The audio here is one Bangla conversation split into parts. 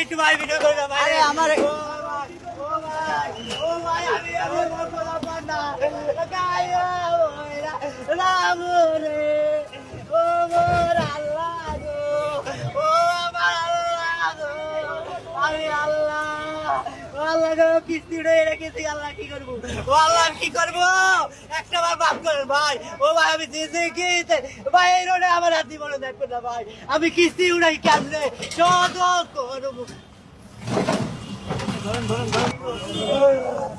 একটু ভাই ভিডিও করে দাও ভাই। আরে আমার আল্লাহ গো ও আমার আল্লাহ গো। আমি আল্লাহ আল্লাহ গো কিস্তি উড়ে রেখেছি আল্লাহ কি করব? ও আল্লাহ কি করব? করেন ভাই। ও ভাই, আমি দিয়েছি কি ভাই, এই রোডে আমার হাত জীবনে দেখবে না ভাই। আমি কিস্তি উড়াই কেমনে? শোধ করব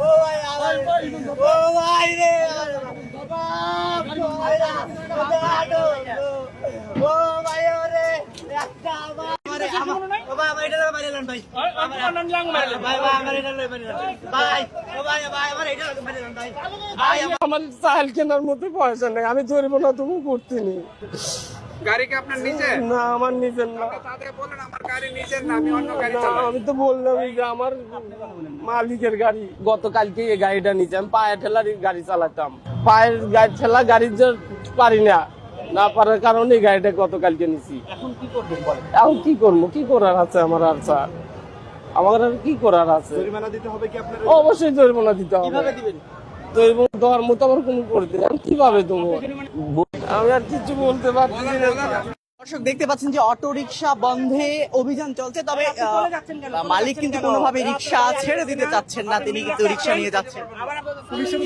ও ভাই আমার ও ভাই রে বাপ আমার আমার চাল কেনার মতো পয়সা নেই আমি ধরবো না তুমি করতে নি গাড়ি কি আপনার নিজের? না আমার নিজের না। বলেন আমার গাড়ি নিজের না আমি অন্য গাড়ি আমি তো বললাম যে আমার মালিকের গাড়ি। গতকালকে এই গাড়িটা নিচে আমি পায়ে ঠেলার গাড়ি চালাতাম। পায়ের গাড়ি ঠেলা গাড়ি যে পারি না না পারার কারণে এই গাড়িটা গতকালকে নিছি। এখন কি করবেন এখন কি করব? কি করার আছে আমার আর স্যার আমার আর কি করার আছে? অবশ্যই জরিমানা দিতে হবে। জরিমানা দেওয়ার মতো আমার কোনো করতে। আমি কীভাবে দেবো? আমি আর কিছু বলতে পারছি না। দর্শক দেখতে পাচ্ছেন যে অটো রিক্সা বন্ধে অভিযান চলছে তবে মালিক কিন্তু কোনোভাবে রিক্সা ছেড়ে দিতে চাচ্ছেন না তিনি কিন্তু রিক্সা নিয়ে যাচ্ছেন।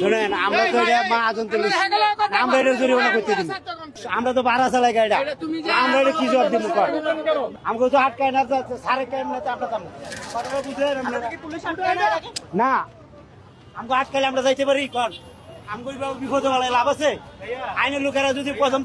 শুনেন আমরা তো মাহাজন আমরা এটা জরিমানা করতে দিই। আমরা তো ভাড়া চালাই গাড়িটা। আমরা এটা কি জবাব দিব আমাকে তো আটকায় না সাড়ে কায় না আমরা? না? আমাকে আটকালে আমরা যাইতে পারি কর। আমাকে বিপদ লাভ আছে? আইনের লোকেরা যদি প্রথম